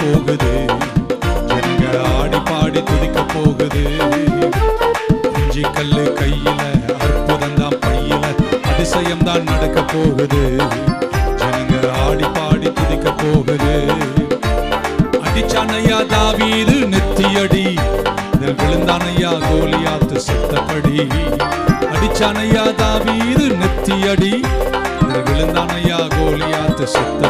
போகுது. ஜனங்க ஆடி பாடி துடிக்க போகுது. குஞ்சி கல்லு கையில அற்புதம் தான் பையில அதிசயம் தான் நடக்க போகுது. ஜனங்க ஆடி பாடி துடிக்க போகுது. அடிச்சானையா தாவீது நெத்தியடி. இதில் விழுந்தானையா கோலியாத்து செத்தபடி. அடிச்சானையா தாவீது நெத்தியடி. இதில் விழுந்தானையா கோலியாத்து செத்த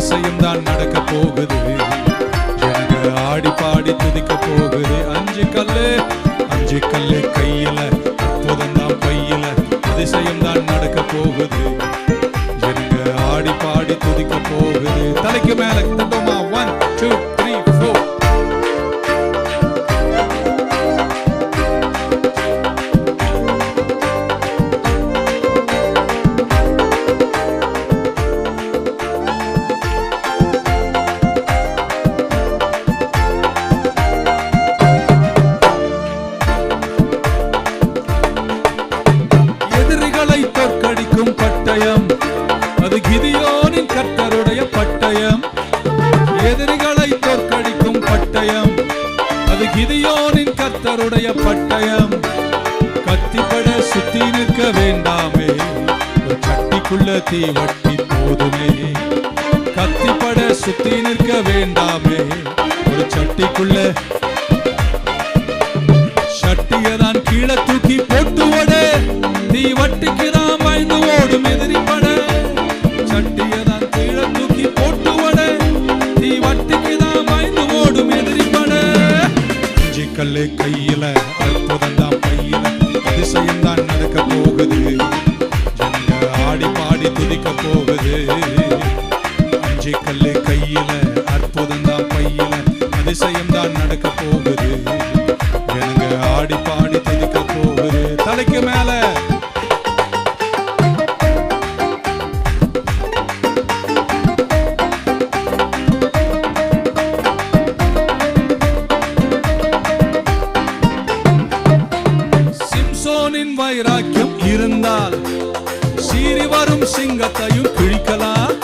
அதிசயம் தான் நடக்க போகுது. எனக்கு ஆடி பாடி துதிக்க போகுது. அஞ்சு கல்லு அஞ்சு கல்லு கையில அற்புதம் தான் பையில அதிசயம் தான் நடக்க போகுது. கர்த்தருடைய பட்டயம். கத்திப்பட சுத்தி நிற்க வேண்டாமே. ஒரு சட்டிக்குள்ள தீ வட்டி போதுமே. கத்திப்பட சுத்தி நிற்க வேண்டாமே. ஒரு சட்டிக்குள்ள சட்டியதான் கீழே தூக்கி போட்டு ஓட. தீ வட்டிக்கு தான் பயந்து ஓடும் எதிர். போகுது. ஜனங்க ஆடி பாடி துதிக்க போகுது. அஞ்சு கல்லு கையில அற்புதம் தான் பையில அதிசயம் தான் நடக்க போகுது. ஜனங்க ஆடி பாடி வைராக்கியம் இருந்தால் சீறி வரும் சிங்கத்தையும் கிழிக்கலாம்.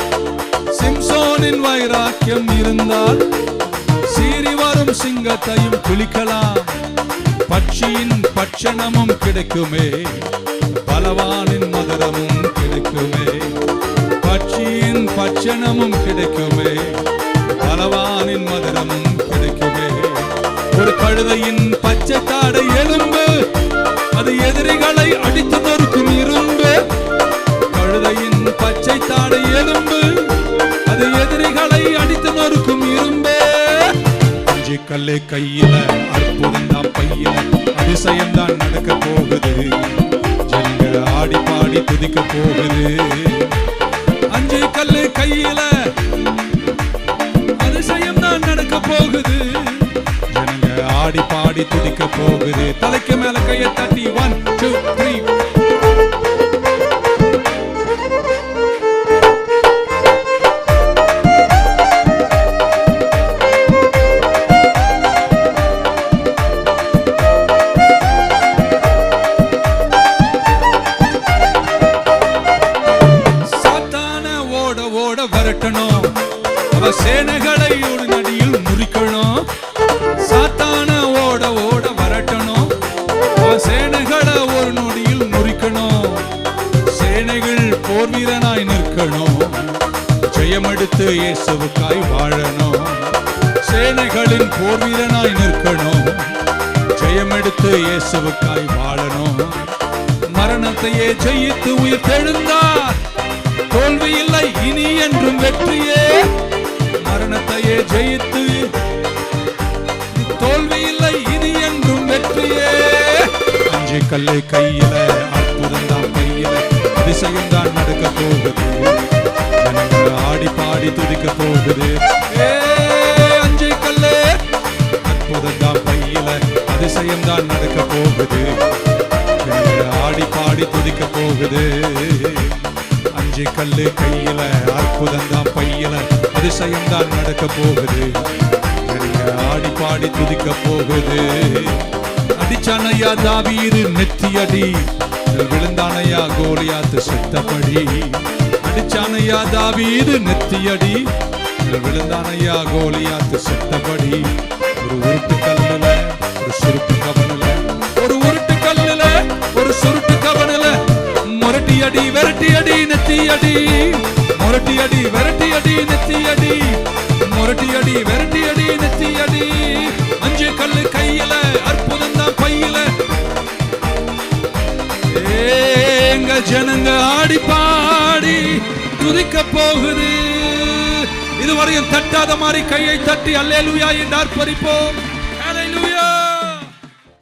சிம்சோனின் வைராக்கியம் இருந்தால் சீறி வரும் சிங்கத்தையும் கிழிக்கலாம். பட்சியின் பட்சணமும் கிடைக்குமே பலவானின் மதுரமும் கிடைக்குமே. பட்சியின் பட்சணமும் கிடைக்குமே பலவானின் மதுரமும் கிடைக்குமே. ஒரு கழுதையின் பச்சை தாடை எலும்பு கல்லு கையில அற்புதம் தான் பையில. அதிசயம் தான் நடக்க போகுது. ஜனங்க ஆடி பாடி துதிக்க போகுது. அஞ்சு கல்லு கையில அதிசயம் தான் நடக்க போகுது. ஜனங்க ஆடி பாடி துதிக்க போகுது. தலைக்கு மேல கையை தட்டி ஒன் சேனைகளை ஒரு நடியில் முறிக்கணும். சாத்தான ஓட ஓட வரட்டணும். அவ சேனைகளை ஒரு நொடியில் முறிக்கணும். சேனைகள் போர் வீரனாய் நிற்கணும். ஜெயமெடுத்து இயேசுவுக்காய் வாழணும். சேனைகளின் போர் வீரனாய் நிற்கணும். ஜெயமெடுத்து இயேசுவுக்காய் வாழணும். மரணத்தையே ஜெயித்து உயிர் தெழுந்தார். தோல்வி இல்லை இனி என்றும் வெற்றியே ஜெயித்து தோல்வியில்லை இனி என்றும் வெற்றியே. அஞ்சு கல்லை கையில அற்புதம் தான் கையில. அதிசயம் தான் நடக்க போகுது. ஆடி பாடி துதிக்க போகுது. அஞ்சு கல்லே. அற்புதம் தான் கையில அதிசயம் தான் நடக்க போகுது. ஆடி பாடி துதிக்க போகுது. அஞ்சு கல்லு கையில அற்புதம் தான் பையில அதிசயம் தான் நடக்க போகுது ஆடி பாடி துதிக்க போகுது. அடிச்சானையா தாவீரு நெத்தியடி இதில் விழுந்தானையா கோலியாத்து செத்தபடி. அடிச்சானையா தாவீரு நெத்தியடி இதில் விழுந்தானையா கோலியாத்து செத்தபடி. ஒரு உருட்டு கல்லுல ஒரு சுருப்பு கவனில நெத்தி அடி முரட்டி அடி விரட்டி அடி நெத்தி அடி முரட்டி அடி விரட்டி அடி நெத்தி அடி அஞ்சு கல்லு கையில அற்புதம் தான் பையில. எங்க ஜனங்க ஆடி பாடி துதிக்க போகுது. இதுவரையும் தட்டாத மாதிரி கையை தட்டி அல்லேலூயா என்று ஆர்ப்பரிப்போம்